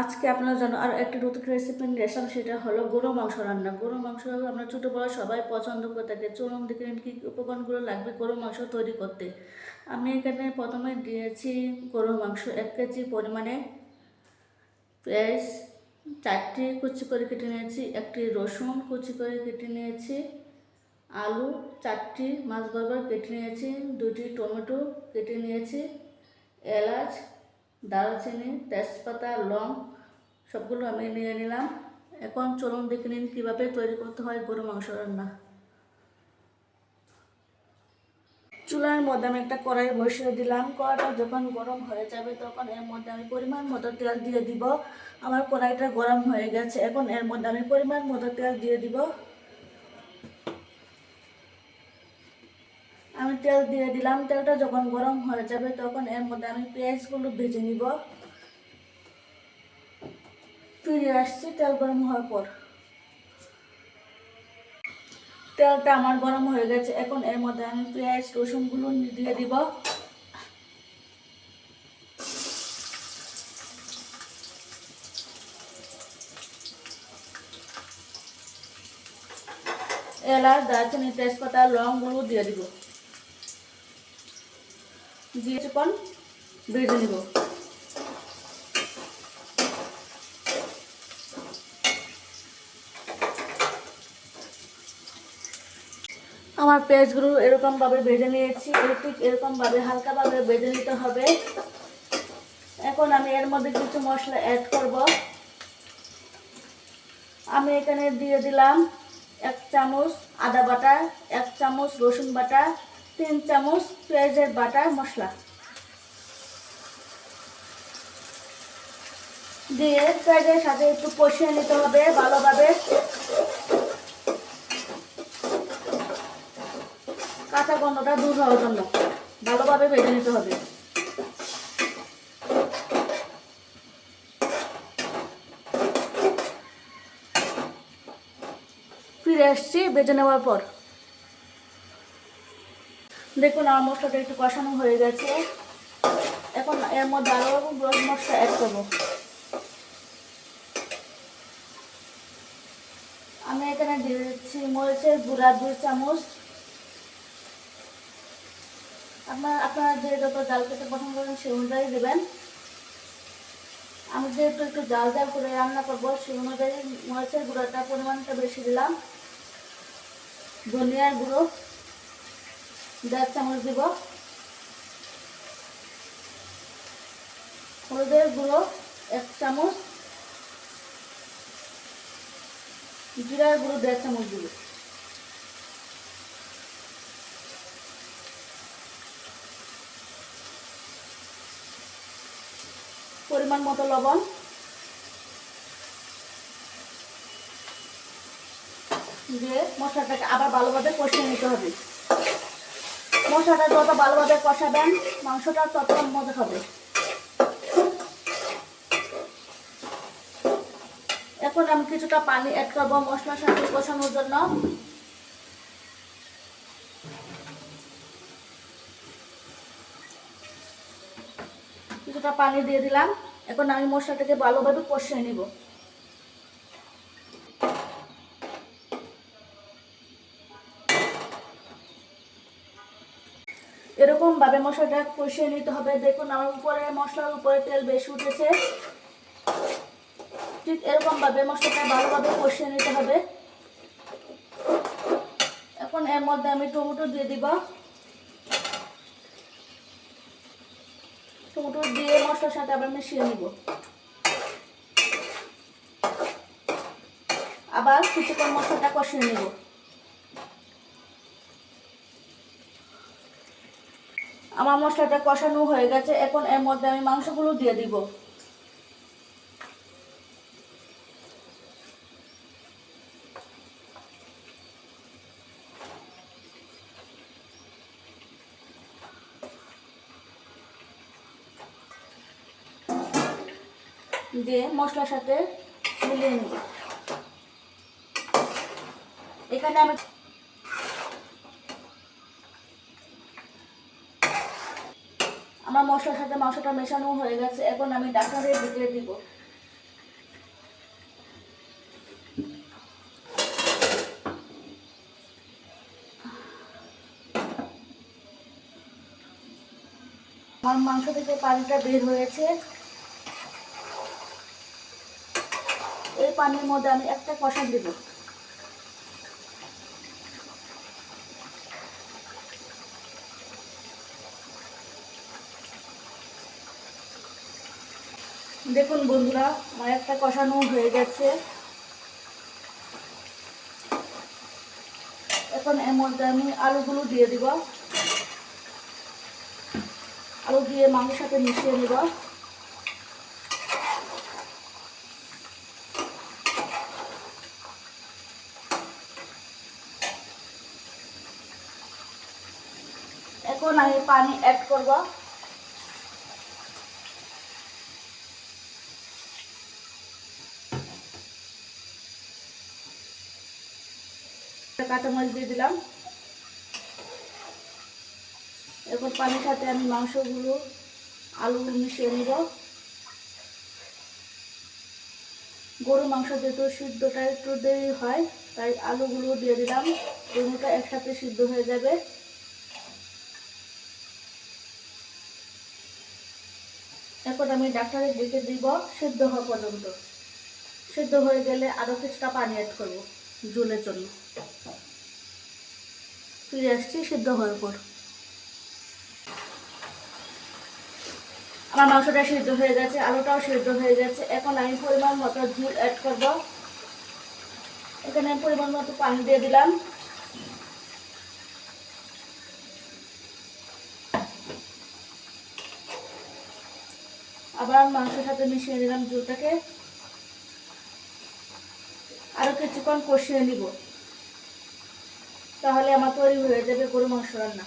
আজকে আপনার জন্য আর একটি নতুন রেসিপি নিয়ে আসলাম, সেটা হলো গরু মাংস রান্না। গরু মাংস আমরা ছোটো বড় সবাই পছন্দ করে থাকি। চলুন দেখে নিন কী উপকরণগুলো লাগবে গরু মাংস তৈরি করতে। আমি এখানে প্রথমে দিয়েছি গরু মাংস, এক কেজি পরিমাণে পেঁয়াজ, চারটি কুচি করে কেটে নিয়েছি, একটি রসুন কুচি করে কেটে নিয়েছি, আলু চারটি, মাছ বরাবর কেটে নিয়েছি, দুটি টমেটো কেটে নিয়েছি, এলাচ দারচিনি, তেজপাতা, লং, সবগুলো আমি নিয়ে নিলাম। এখন চলুন দেখে নিন কীভাবে তৈরি করতে হয় গরু মাংস রান্না। চুলার মধ্যে আমি একটা কড়াই বসিয়ে দিলাম। কড়াইটা যখন গরম হয়ে যাবে তখন এর মধ্যে আমি পরিমাণ মতো তেল দিয়ে দিব। আমার কড়াইটা গরম হয়ে গেছে। এখন এর মধ্যে আমি পরিমাণ মতো তেল দিয়ে দিব। আমি তেল দিয়ে দিলাম। তেলটা যখন গরম হয়ে যাবে তখন এর মধ্যে আমি পেঁয়াজগুলো ভেজে নিব। ফিরে আসছি তেল গরম হওয়ার পর। তেলটা আমার গরম হয়ে গেছে। এখন এর মধ্যে আমি পেঁয়াজ, রসুনগুলো দিয়ে দিব। এলাচ, দারচিনি, তেজপাতা লংগুলো দিয়ে দিব। দিয়ে চিকন ভেজে নিব। আমার পেঁয়াজগুলো এরকমভাবে ভেজে নিয়েছি ঠিক এরকমভাবে, হালকাভাবে ভেজে নিতে হবে। এখন আমি এর মধ্যে কিছু মশলা অ্যাড করব। আমি এখানে দিয়ে দিলাম এক চামচ আদা বাটা, এক চামচ রসুন বাটা তিন চামচ পেঁয়াজের বাটা মশলা। দিয়ে পেঁয়াজের সাথে একটু কষিয়ে নিতে হবে ভালোভাবে। কাঁচা গন্ধটা দূর হওয়ার জন্য ভালোভাবে ভেজে নিতে হবে। ফিরে আসছি বেজে নেওয়ার পর। দেখুন, আমার মশলাটা একটু কষানো হয়ে গেছে। এখন এর মধ্যে আরও গরম মশলা অ্যাড করব। আমি এখানে দিয়ে দিচ্ছি মরিচের গুঁড়া দুই চামচ। আপনার, আপনারা যে যত জাল খেতে পছন্দ করেন সেই অনুযায়ী দেবেন। আমি যেহেতু একটু জাল জাল করে রান্না করব, সেই অনুযায়ী মরিচের গুঁড়োটা পরিমাণটা বেশি দিলাম। ধনিয়ার গুঁড়ো। দেড় চামচ দিব। হলুদের গুঁড়ো এক চামচ। জিরার গুঁড়ো দেড় চামচ দিব। পরিমাণ মতো লবণ। দিয়ে মশলাটাকে আবার ভালোভাবে কষিয়ে নিতে হবে। মশলাটা যত ভালোভাবে কষাবেন, মাংসটা তত মজা হবে। এখন আমি কিছুটা পানি অ্যাড করব মশলার সাথে কষানোর জন্য। কিছুটা পানি দিয়ে দিলাম। এখন আমি মশলাটাকে ভালোভাবে কষিয়ে নিব। এরকম ভাবে মশলাটা কষিয়ে নিতে হবে, দেখুন আমার উপরে মশলার উপরে তেল বেশি উঠেছে। ঠিক এরকম ভাবে মশলাটা ভালোভাবে কষিয়ে নিতে হবে। এখন এর মধ্যে আমি টমেটো দিয়ে দিব। টমেটো দিয়ে মশলার সাথে আবার মিশিয়ে নিব। আবার কিছুক্ষণ মশলাটা কষিয়ে নিব। আমার মশলাটা কষানো হয়ে গেছে, এখন এর মধ্যে আমি মাংসগুলো দিয়ে দিব। দিয়ে মশলার সাথে মিলিয়ে নিব। এখানে আমি আমার মশলার সাথে মাংসটা মেশানো হয়ে গেছে, এখন আমি ডাকারে ভিতরে দিব। আমার মাংস থেকে পানিটা বের হয়েছে। এই পানির মধ্যে আমি একটা কষা দেবো। দেখুন বন্ধুরা, আমার একটা কষানো হয়ে গেছে। এখন এর মধ্যে আমি আলুগুলো দিয়ে দিব। আলু দিয়ে মাংসের সাথে মিশিয়ে নিব। এখন আমি পানি অ্যাড করব। কাঁচামরিচ দিয়ে দিলাম। এখন পানির সাথে আমি মাংসগুলো, আলু মিশিয়ে নিব। গরু মাংস যেহেতু সিদ্ধটা একটু দেরি হয়, তাই আলুগুলো দিয়ে দিলাম। দুটোটা একসাথে সিদ্ধ হয়ে যাবে। এখন আমি ডাক্তারের ডেকে দিব সিদ্ধ হওয়া পর্যন্ত। সিদ্ধ হয়ে গেলে আরও কিছুটা পানি অ্যাড করব, জলের জন্য। ফিরে আসছি, সিদ্ধ হওয়ার পর। আমার মাংসটা সিদ্ধ হয়ে গেছে, আলুটাও সিদ্ধ হয়ে গেছে। এখন আমি পরিমাণ মতো ঝুল অ্যাড করব। এখানে পরিমাণ মতো পানি দিয়ে দিলাম। আবার মাংসের সাথে মিশিয়ে দিলাম ঝুলটাকে। আরও কিছুক্ষণ কষিয়ে নিব। তাহলে আমার তৈরি হয়ে যাবে গরু মাংস রান্না।